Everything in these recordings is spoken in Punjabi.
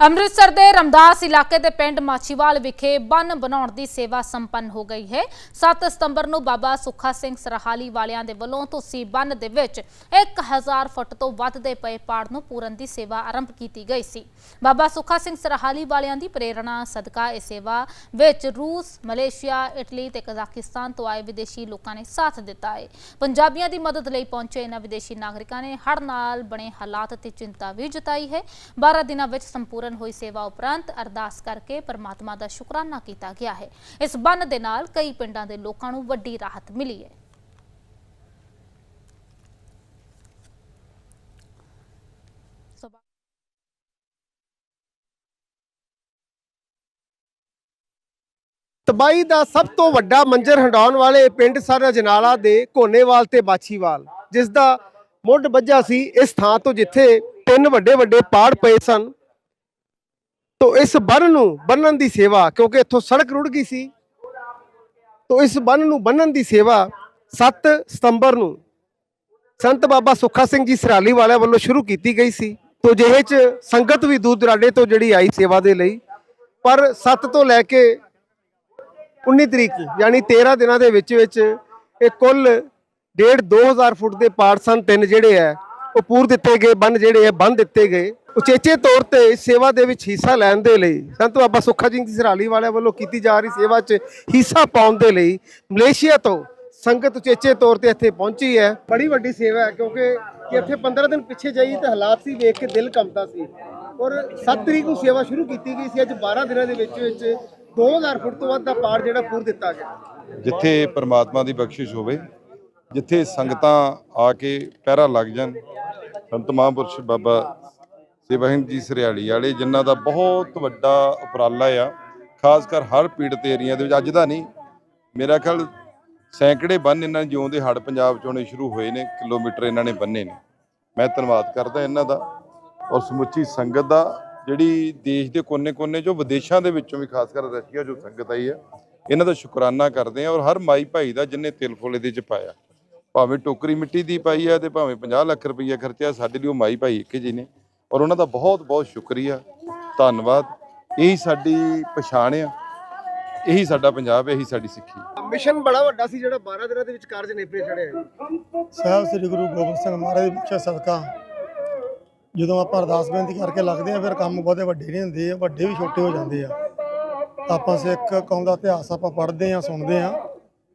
ਅੰਮ੍ਰਿਤਸਰ ਦੇ ਰਮਦਾਸ ਇਲਾਕੇ ਦੇ ਪਿੰਡ ਮਾਛੀਵਾਲ ਵਿਖੇ ਬੰਨ ਬਣਾਉਣ ਦੀ ਸੇਵਾ ਸੰਪੰਨ ਹੋ ਗਈ ਹੈ। 7 ਸਤੰਬਰ ਨੂੰ ਬਾਬਾ ਸੁੱਖਾ ਸਿੰਘ ਸਰਹਾਲੀ ਵਾਲਿਆਂ ਦੇ ਵੱਲੋਂ ਤੁਸੀਂ ਬੰਨ ਦੇ ਵਿੱਚ 1000 ਫੁੱਟ ਤੋਂ ਵੱਧ ਦੇ ਪਏ ਪਾੜ ਨੂੰ ਪੂਰਨ ਦੀ ਸੇਵਾ ਆਰੰਭ ਕੀਤੀ ਗਈ ਸੀ। ਬਾਬਾ ਸੁੱਖਾ ਸਿੰਘ ਸਰਹਾਲੀ ਵਾਲਿਆਂ ਦੀ ਪ੍ਰੇਰਣਾ, ਸਦਕਾ, ਇਹ ਸੇਵਾ ਵਿੱਚ ਰੂਸ, ਮਲੇਸ਼ੀਆ, ਇਟਲੀ ਤੇ ਕਜ਼ਾਕਿਸਤਾਨ ਤੋਂ ਆਏ ਵਿਦੇਸ਼ੀ ਲੋਕਾਂ ਨੇ ਸਾਥ ਦਿੱਤਾ ਹੈ। ਪੰਜਾਬੀਆਂ ਦੀ ਮਦਦ ਲਈ ਪਹੁੰਚੇ ਇਹਨਾਂ ਵਿਦੇਸ਼ੀ ਨਾਗਰਿਕਾਂ ਨੇ ਹੜ੍ਹ ਨਾਲ ਬਣੇ ਹਾਲਾਤ ਤੇ ਚਿੰਤਾ ਵੀ ਜਤਾਈ ਹੈ। 12 ਦਿਨਾਂ ਵਿੱਚ ਸੰਪੂਰਨ ਹੋਈ ਸੇਵਾ ਉਪਰੰਤ ਅਰਦਾਸ ਕਰਕੇ ਪਰਮਾਤਮਾ ਦਾ ਸ਼ੁਕਰਾਨਾ ਕੀਤਾ ਗਿਆ ਹੈ। ਇਸ ਬੰਨ ਦੇ ਨਾਲ ਕਈ ਪਿੰਡਾਂ ਦੇ ਲੋਕਾਂ ਨੂੰ ਵੱਡੀ ਰਾਹਤ ਮਿਲੀ ਹੈ। ਤਬਾਈ ਦਾ ਸਭ ਤੋਂ ਵੱਡਾ ਮੰਜ਼ਰ ਹੰਡਾਉਣ ਵਾਲੇ ਪਿੰਡ ਸਨ ਅਜਨਾਲਾ ਦੇ ਕੋਨੇਵਾਲ ਤੇ ਬਾਛੀਵਾਲ, ਜਿਸ ਦਾ ਮੁੱਢ ਵੱਜਾ ਸੀ ਇਸ ਥਾਂ ਤੋਂ ਜਿੱਥੇ ਤਿੰਨ ਵੱਡੇ ਵੱਡੇ ਪਾੜ ਪਏ ਸਨ। ਤੋ ਇਸ ਬੰਨ ਨੂੰ ਬੰਨਣ ਦੀ ਸੇਵਾ, ਕਿਉਂਕਿ ਇੱਥੋਂ ਸੜਕ ਰੁੜ ਗਈ ਸੀ। ਤੋ ਇਸ ਬੰਨ ਨੂੰ ਬੰਨਣ ਦੀ ਸੇਵਾ 7 ਸਤੰਬਰ ਨੂੰ ਸੰਤ ਬਾਬਾ ਸੁੱਖਾ ਸਿੰਘ ਜੀ ਸਰਾਲੀ ਵਾਲਿਆਂ ਵੱਲੋਂ ਸ਼ੁਰੂ ਕੀਤੀ ਗਈ ਸੀ। ਤੋਂ ਜਿਹੇ ਚ ਸੰਗਤ ਵੀ ਦੂਰ ਦੁਰਾਡੇ ਤੋਂ ਜਿਹੜੀ ਆਈ ਸੇਵਾ ਦੇ ਲਈ। ਪਰ 7 ਤੋਂ ਲੈ ਕੇ 19 ਤਰੀਕ, ਯਾਨੀ 13 ਦਿਨਾਂ ਦੇ ਵਿੱਚ ਵਿੱਚ ਇਹ ਕੁੱਲ ਡੇਢ 2000 ਫੁੱਟ ਦੇ ਪਾੜ ਸਨ, ਤਿੰਨ ਜਿਹੜੇ ਆ ਉਹ ਪੂਰ ਦਿੱਤੇ ਗਏ ਬੰਨ ਜਿਹੜੇ ਆ ਬੰਨ ਦਿੱਤੇ ਗਏ। ਉਚੇਚੇ ਤੌਰ ਤੇ ਸੇਵਾ ਦੇ ਵਿੱਚ ਹਿੱਸਾ ਲੈਣ ਦੇ ਲਈ, ਸੰਤ ਬਾਬਾ ਸੁੱਖਾ ਸਿੰਘ ਜੀ ਸਰਾਲੀ ਵਾਲਿਆਂ ਵੱਲੋਂ ਕੀਤੀ ਜਾ ਰਹੀ ਸੇਵਾ 'ਚ ਹਿੱਸਾ ਪਾਉਣ ਦੇ ਲਈ ਮਲੇਸ਼ੀਆ ਤੋਂ ਸੰਗਤ ਉਚੇਚੇ ਤੌਰ ਤੇ ਇੱਥੇ ਪਹੁੰਚੀ ਹੈ। ਬੜੀ ਵੱਡੀ ਸੇਵਾ ਹੈ ਕਿਉਂਕਿ ਕਿ ਇੱਥੇ 15 ਦਿਨ ਪਿੱਛੇ ਜਾਈ ਤੇ ਹਾਲਾਤ ਸੀ ਵੇਖ ਕੇ ਦਿਲ ਕੰਬਦਾ ਸੀ। ਔਰ 7 ਤਰੀਕ ਨੂੰ ਸੇਵਾ ਸ਼ੁਰੂ ਕੀਤੀ ਗਈ ਸੀ, ਅੱਜ 12 ਦਿਨਾਂ ਦੇ ਵਿੱਚ ਵਿੱਚ 2000 ਫੁੱਟ ਤੋਂ ਵੱਧ ਦਾ ਪਾੜ ਜਿਹੜਾ ਪੂਰ ਦਿੱਤਾ ਗਿਆ। ਜਿੱਥੇ ਪਰਮਾਤਮਾ ਦੀ ਬਖਸ਼ਿਸ਼ ਹੋਵੇ, ਜਿੱਥੇ ਸੰਗਤਾਂ ਆ ਕੇ ਪਹਿਰਾ ਲੱਗ ਜਾਣ, ਸੰਤ ਮਹਾਂਪੁਰਸ਼ ਬਾਬਾ ਸੇਵਾ ਜੀ ਸਰਿਆਲੀ ਵਾਲੇ, ਜਿਨ੍ਹਾਂ ਦਾ ਬਹੁਤ ਵੱਡਾ ਉਪਰਾਲਾ ਆ। ਖਾਸ ਕਰ ਹਰ ਪੀੜਤ ਏਰੀਆ ਦੇ ਵਿੱਚ, ਅੱਜ ਦਾ ਨਹੀਂ। ਮੇਰਾ ਖਿਆਲ ਸੈਂਕੜੇ ਬੰਨ ਇਹਨਾਂ ਨੇ ਜਿਉਂ ਦੇ ਹੜ ਪੰਜਾਬ ਚ ਆਉਣੇ ਸ਼ੁਰੂ ਹੋਏ ਨੇ, ਕਿਲੋਮੀਟਰ ਇਹਨਾਂ ਨੇ ਬੰਨੇ ਨੇ। ਮੈਂ ਧੰਨਵਾਦ ਕਰਦਾ ਇਹਨਾਂ ਦਾ। ਔਰ ਸਮੁੱਚੀ ਸੰਗਤ ਦਾ, ਜਿਹੜੀ ਦੇਸ਼ ਦੇ ਕੋਨੇ-ਕੋਨੇ ਚੋਂ ਵਿਦੇਸ਼ਾਂ ਦੇ ਵਿੱਚੋਂ ਵੀ, ਖਾਸ ਕਰ ਰਸ਼ੀਆ ਜੋ ਸੰਗਤ ਆਈ ਹੈ ਇਹਨਾਂ ਦਾ ਸ਼ੁਕਰਾਨਾ ਕਰਦੇ ਆ ਔਰ ਹਰ ਮਾਈ ਭਾਈ ਦਾ ਜਿਨੇ ਤਿਲ ਫੁੱਲ ਇਹਦੇ ਚ ਪਾਇਆ, ਭਾਵੇਂ ਟੋਕਰੀ ਮਿੱਟੀ ਦੀ ਪਾਈ ਹੈ ਤੇ ਭਾਵੇਂ 50 ਲੱਖ ਰੁਪਈਆ ਖਰਚਿਆ, ਸਾਡੇ ਲਈ ਉਹ ਮਾਈ ਭਾਈ ਇੱਕ ਜੀ ਨੇ। ਔਰ ਉਹਨਾਂ ਦਾ ਬਹੁਤ ਬਹੁਤ ਸ਼ੁਕਰੀਆ। ਧੰਨਵਾਦ। ਇਹੀ ਸਾਡੀ ਪਛਾਣ ਆ। ਇਹੀ ਸਾਡਾ ਪੰਜਾਬ ਹੈ ਇਹੀ ਸਾਡੀ ਸਿੱਖੀ। ਮਿਸ਼ਨ ਬੜਾ ਵੱਡਾ ਸੀ ਜਿਹੜਾ 12 ਦਿਨਾਂ ਦੇ ਵਿੱਚ ਕਾਰਜ ਨੇਪਰੇ ਚੜਿਆ ਸਾਹਿਬ ਸ੍ਰੀ ਗੁਰੂ ਗੋਬਿੰਦ ਸਿੰਘ ਮਹਾਰਾਜ ਦੀ ਬਖਸ਼ਿਸ਼ ਸਦਕਾ। ਜਦੋਂ ਆਪਾਂ ਅਰਦਾਸ ਬੇਨਤੀ ਕਰਕੇ ਲੱਗਦੇ ਆ ਫਿਰ ਕੰਮ ਬਹੁਤੇ ਵੱਡੇ ਨਹੀਂ ਹੁੰਦੇ ਵੱਡੇ ਵੀ ਛੋਟੇ ਹੋ ਜਾਂਦੇ ਆ। ਆਪਾਂ ਸਿੱਖ ਕੌਮ ਦਾ ਇਤਿਹਾਸ ਆਪਾਂ ਪੜ੍ਹਦੇ ਆ ਸੁਣਦੇ ਆ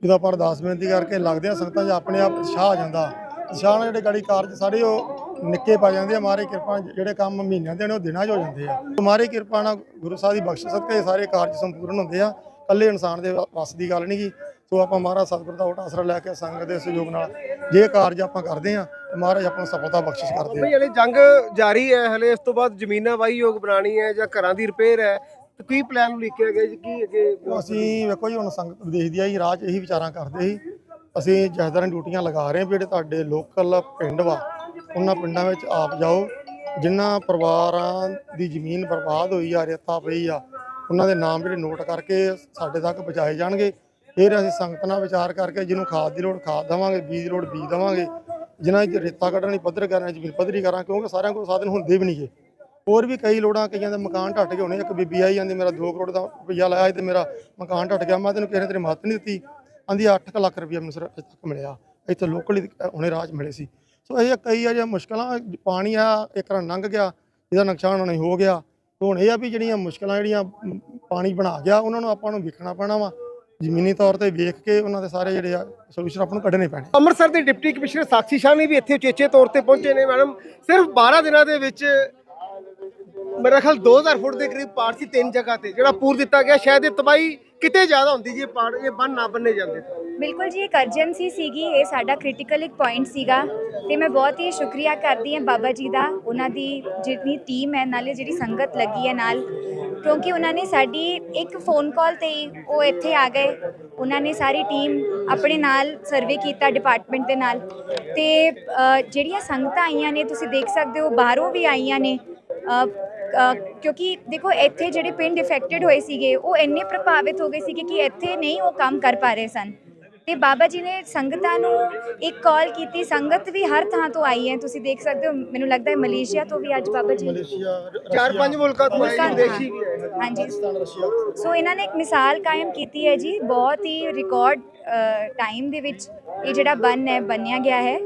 ਜਦੋਂ ਆਪਾਂ ਅਰਦਾਸ ਬੇਨਤੀ ਕਰਕੇ ਲੱਗਦੇ ਆ ਸੰਗਤਾਂ 'ਚ ਆਪਣੇ ਆਪ ਉਤਸ਼ਾਹ ਆ ਜਾਂਦਾ। ਉਤਸ਼ਾਹ ਨਾਲ ਜਿਹੜੇ ਗਾੜੀ ਕਾਰਜ ਸਾਰੇ ਉਹ ਨਿੱਕੇ ਪਾ ਜਾਂਦੇ ਆ ਮਹਾਰਾਜ ਕਿਰਪਾ ਜਿਹੜੇ ਕੰਮ ਮਹੀਨਿਆਂ ਦੇ ਨੇ ਉਹ ਦਿਨਾਂ 'ਚ ਹੋ ਜਾਂਦੇ ਆ। ਮਹਾਰਾਜ ਕਿਰਪਾ ਨਾਲ ਗੁਰੂ ਸਾਹਿਬ ਦੀ ਬਖਸ਼ਿਸ਼ ਸਦਕਾ ਇਹ ਸਾਰੇ ਕਾਰਜ ਸੰਪੂਰਨ ਹੁੰਦੇ ਆ। ਇਕੱਲੇ ਇਨਸਾਨ ਦੇ ਵੱਸ ਦੀ ਗੱਲ ਨਹੀਂ ਗੀ ਸੋ ਆਪਾਂ ਮਹਾਰਾਜ ਸਤਿਗੁਰ ਦਾ ਓਟ ਆਸਰਾ ਲੈ ਕੇ ਸੰਗਤ ਦੇ ਸਹਿਯੋਗ ਨਾਲ ਜੇ ਕਾਰਜ ਆਪਾਂ ਕਰਦੇ ਆ ਤੇ ਮਹਾਰਾਜ ਆਪਾਂ ਨੂੰ ਸਫਲਤਾ ਬਖਸ਼ਿਸ਼ ਕਰਦੇ ਆ। ਬਈ ਹਲੇ ਜੰਗ ਜਾਰੀ ਹੈ ਹਲੇ ਇਸ ਤੋਂ ਬਾਅਦ ਜ਼ਮੀਨਾਂ ਵਾਹੀ ਯੋਗ ਬਣਾਣੀ ਹੈ ਜਾਂ ਘਰਾਂ ਦੀ ਰਿਪੇਅਰ ਹੈ ਤੇ ਕੀ ਪਲਾਨ ਲਿਖਿਆ ਗਿਆ ਜੀ? ਕੀ ਅੱਗੇ ਉਹ ਅਸੀਂ ਵੇਖੋ ਜੀ ਹੁਣ ਸੰਗਤ ਵਿਦੇਸ਼ ਦੀ ਆਈ ਰਾਜ ਇਹੀ ਵਿਚਾਰਾਂ ਕਰਦੇ ਸੀ। ਅਸੀਂ ਜਹਦਾਰਾਂ ਡਿਊਟੀਆਂ ਲਗਾ ਰਹੇ ਹਾਂ ਵੀ ਜਿਹੜੇ ਤੁਹਾਡੇ ਲੋਕਲ ਪਿੰਡ ਵਾ ਉਹਨਾਂ ਪਿੰਡਾਂ ਵਿੱਚ ਆਪ ਜਾਓ। ਜਿਨ੍ਹਾਂ ਪਰਿਵਾਰਾਂ ਦੀ ਜ਼ਮੀਨ ਬਰਬਾਦ ਹੋਈ ਆ, ਰੇਤਾ ਪਈ ਆ, ਉਹਨਾਂ ਦੇ ਨਾਮ ਜਿਹੜੇ ਨੋਟ ਕਰਕੇ ਸਾਡੇ ਤੱਕ ਪਹੁੰਚਾਏ ਜਾਣਗੇ। ਫਿਰ ਅਸੀਂ ਸੰਗਤ ਨਾਲ ਵਿਚਾਰ ਕਰਕੇ ਜਿਹਨੂੰ ਖਾਦ ਦੀ ਲੋੜ ਖਾਦ ਦੇਵਾਂਗੇ, ਬੀਜ ਦੀ ਲੋੜ ਬੀਜ ਦੇਵਾਂਗੇ। ਜਿਨ੍ਹਾਂ ਦੀ ਰੇਤਾ ਕੱਢਣੀ, ਪੱਧਰ ਕਰਨਾ ਜ਼ਮੀਨ ਪੱਧਰੀ ਕਰਾਂ, ਕਿਉਂਕਿ ਸਾਰਿਆਂ ਕੋਲ ਸਾਧਨ ਹੁੰਦੇ ਵੀ ਨਹੀਂਗੇ ਹੋਰ ਵੀ ਕਈ ਲੋੜਾਂ, ਕਈਆਂ ਦੇ ਮਕਾਨ ਢੱਟ ਗਏ ਹੋਣੇ ਇੱਕ ਬੀਬੀ ਆਈ ਜਾਂਦੀ ਮੇਰਾ 2 ਕਰੋੜ ਦਾ ਰੁਪਈਆ ਲਾਇਆ ਸੀ ਤੇ ਮੇਰਾ ਮਕਾਨ ਢੱਟ ਗਿਆ। ਮੈਂ ਤੈਨੂੰ ਕਿਸੇ ਨੇ ਤੇਰੀ ਮਦਦ ਨਹੀਂ ਦਿੱਤੀ। ਆਂਦੀ 8 ਲੱਖ ਰੁਪਈਆ ਮੈਨੂੰ ਸਿਰ ਤੱਕ ਮਿਲਿਆ। ਇੱਥੇ ਲੋਕਲ ਹੁਣੇ ਰਾਜ ਮਿਲੇ ਸੀ। ਸੋ ਇਹ ਕਈ ਆ ਜਿਹੀਆਂ ਮੁਸ਼ਕਲਾਂ, ਪਾਣੀ ਆ, ਇੱਕ ਰਾਂ ਲੰਘ ਗਿਆ ਇਹਦਾ ਨੁਕਸਾਨ ਹੋਣਾ ਹੋ ਗਿਆ। ਹੁਣ ਇਹ ਆ ਵੀ ਜਿਹੜੀਆਂ ਮੁਸ਼ਕਲਾਂ ਜਿਹੜੀਆਂ ਪਾਣੀ ਬਣਾ ਗਿਆ, ਉਹਨਾਂ ਨੂੰ ਆਪਾਂ ਨੂੰ ਵੇਖਣਾ ਪੈਣਾ ਵਾ। ਜ਼ਮੀਨੀ ਤੌਰ ਤੇ ਵੇਖ ਕੇ ਉਹਨਾਂ ਦੇ ਸਾਰੇ ਜਿਹੜੇ ਆ ਸੋਲੂਸ਼ਨ ਆਪਾਂ ਨੂੰ ਕੱਢਣੇ ਪੈਣੇ। ਅੰਮ੍ਰਿਤਸਰ ਦੇ ਡਿਪਟੀ ਕਮਿਸ਼ਨਰ ਸਾਕਸ਼ੀ ਸ਼ਾਹ ਨੇ ਵੀ ਇੱਥੇ ਉਚੇਚੇ ਤੌਰ ਤੇ ਪਹੁੰਚੇ ਨੇ, ਮੈਡਮ। ਸਿਰਫ 12 ਦਿਨਾਂ ਦੇ ਵਿੱਚ, ਮੇਰਾ ਖਿਆਲ 2000 ਫੁੱਟ ਦੇ ਕਰੀਬ ਪਾੜ ਸੀ ਤਿੰਨ ਜਗ੍ਹਾ ਤੇ, ਜਿਹੜਾ ਪੂਰ ਦਿੱਤਾ ਗਿਆ। ਸ਼ਾਇਦ ਇਹ ਤਬਾਈ ਕਿਤੇ ਜ਼ਿਆਦਾ ਹੁੰਦੀ ਜੇ ਪਾੜ, ਇਹ ਬੰਨ ਨਾ ਬੰਨੇ ਜਾਂਦੇ। ਬਿਲਕੁਲ ਜੀ, ਇੱਕ ਅਰਜੈਂਸੀ ਸੀਗੀ, ਇਹ ਸਾਡਾ ਕ੍ਰਿਟੀਕਲ ਇੱਕ ਪੁਆਇੰਟ ਸੀਗਾ ਤੇ ਮੈਂ ਬਹੁਤ ਹੀ ਸ਼ੁਕਰੀਆ ਕਰਦੀ ਹਾਂ ਬਾਬਾ ਜੀ ਦਾ, ਉਹਨਾਂ ਦੀ ਜਿੰਨੀ ਟੀਮ ਹੈ, ਨਾਲੇ ਜਿਹੜੀ ਸੰਗਤ ਲੱਗੀ ਹੈ ਨਾਲ, ਕਿਉਂਕਿ ਉਹਨਾਂ ਨੇ ਸਾਡੀ ਇੱਕ ਫੋਨ ਕਾਲ ਤੇ ਹੀ ਉਹ ਇੱਥੇ ਆ ਗਏ, ਉਹਨਾਂ ਨੇ ਸਾਰੀ ਟੀਮ ਆਪਣੇ ਨਾਲ ਸਰਵੇ ਕੀਤਾ ਡਿਪਾਰਟਮੈਂਟ ਦੇ ਨਾਲ ਤੇ ਜਿਹੜੀਆਂ ਸੰਗਤਾਂ ਆਈਆਂ ਨੇ, ਤੁਸੀਂ ਦੇਖ ਸਕਦੇ ਹੋ, ਬਾਹਰੋਂ ਵੀ ਆਈਆਂ ਨੇ ਕਿਉਂਕਿ ਦੇਖੋ ਇੱਥੇ ਜਿਹੜੇ ਪਿੰਡ ਇਫੈਕਟਡ ਹੋਏ ਸੀਗੇ, ਉਹ ਇੰਨੇ ਪ੍ਰਭਾਵਿਤ ਹੋ ਗਏ ਸੀਗੇ ਕਿ ਇੱਥੇ ਨਹੀਂ ਉਹ ਕੰਮ ਕਰ ਪਾ ਰਹੇ ਸਨ। ਤੇ ਬਾਬਾ ਜੀ ਨੇ ਸੰਗਤਾਂ ਨੂੰ ਇੱਕ ਕਾਲ ਕੀਤੀ। ਸੰਗਤ ਵੀ ਹਰ ਥਾਂ ਤੋਂ ਆਈ ਹੈ। ਤੁਸੀਂ ਦੇਖ ਸਕਦੇ ਹੋ ਮੈਨੂੰ ਲੱਗਦਾ ਹੈ ਮਲੇਸ਼ੀਆ ਤੋਂ ਵੀ ਅੱਜ ਬਾਬਾ ਜੀ ਮਲੇਸ਼ੀਆ ਚਾਰ ਪੰਜ ਮੁਲਕਾਂ ਤੋਂ ਵਿਦੇਸ਼ੀ ਵੀ ਆਏ ਹਾਂਜੀ। ਸੋ ਇਹਨਾਂ ਨੇ ਇੱਕ ਮਿਸਾਲ ਕਾਇਮ ਕੀਤੀ ਹੈ ਜੀ। ਬਹੁਤ ਹੀ ਰਿਕਾਰਡ ਟਾਈਮ ਦੇ ਵਿੱਚ ਇਹ ਜਿਹੜਾ ਬੰਨ ਹੈ ਬਣਿਆ ਗਿਆ ਹੈ।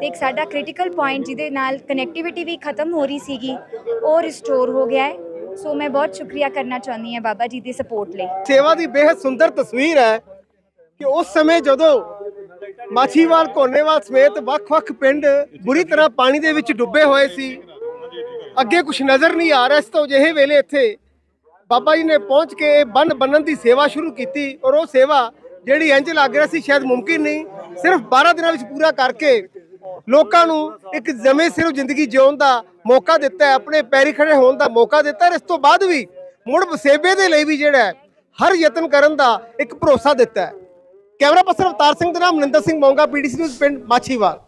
ਤੇ ਇੱਕ ਸਾਡਾ ਕ੍ਰਿਟੀਕਲ ਪੁਆਇੰਟ ਜਿਹਦੇ ਨਾਲ ਕਨੈਕਟੀਵਿਟੀ ਵੀ ਖਤਮ ਹੋ ਰਹੀ ਸੀਗੀ ਉਹ ਰਿਸਟੋਰ ਹੋ ਗਿਆ ਹੈ। ਸੋ ਮੈਂ ਬਹੁਤ ਸ਼ੁਕਰੀਆ ਕਰਨਾ ਚਾਹੁੰਦੀ ਹਾਂ ਬਾਬਾ ਜੀ ਦੀ ਸਪੋਰਟ ਲਈ। ਸੇਵਾ ਦੀ ਬੇहद ਸੁੰਦਰ ਤਸਵੀਰ ਹੈ। ਕਿ ਉਸ ਸਮੇਂ ਜਦੋਂ ਮਾਛੀਵਾਲ ਕੋਨੇਵਾਲ ਸਮੇਤ ਵੱਖ-ਵੱਖ ਪਿੰਡ ਬੁਰੀ ਤਰ੍ਹਾਂ ਪਾਣੀ ਦੇ ਵਿੱਚ ਡੁੱਬੇ ਹੋਏ ਸੀ, ਅੱਗੇ ਕੁਝ ਨਜ਼ਰ ਨਹੀਂ ਆ ਰਿਹਾ ਇਸ ਤੋਂ ਅਜਿਹੇ ਵੇਲੇ ਇੱਥੇ ਬਾਬਾ ਜੀ ਨੇ ਪਹੁੰਚ ਕੇ ਬੰਨ ਬੰਨਣ ਦੀ ਸੇਵਾ ਸ਼ੁਰੂ ਕੀਤੀ ਔਰ ਉਹ ਸੇਵਾ ਜਿਹੜੀ ਇੰਜ ਲੱਗ ਰਿਹਾ ਸੀ ਸ਼ਾਇਦ ਮੁਮਕਿਨ ਨਹੀਂ, ਸਿਰਫ 12 ਦਿਨਾਂ ਵਿੱਚ ਪੂਰਾ ਕਰਕੇ ਲੋਕਾਂ ਨੂੰ ਇੱਕ ਜਮੇ ਸਿਰ ਜ਼ਿੰਦਗੀ ਜਿਉਣ ਦਾ ਮੌਕਾ ਦਿੱਤਾ ਹੈ, ਆਪਣੇ ਪੈਰੀ ਖੜੇ ਹੋਣ ਦਾ ਮੌਕਾ ਦਿੱਤਾ ਹੈ, ਇਸ ਤੋਂ ਬਾਅਦ ਵੀ ਮੁੜ ਵਸੇਬੇ ਦੇ ਲਈ ਵੀ ਜਿਹੜਾ ਹਰ ਯਤਨ ਕਰਨ ਦਾ ਇੱਕ ਭਰੋਸਾ ਦਿੱਤਾ ਹੈ। ਕੈਮਰਾ ਪਰਸਨ ਅਵਤਾਰ ਸਿੰਘ ਦੇ ਨਾਮ ਮਨਿੰਦਰ ਸਿੰਘ ਮੌਂਗਾ ਪੀਡੀਸੀ ਨਿਊਜ਼ ਪਿੰਡ ਮਾਛੀਵਾਲ।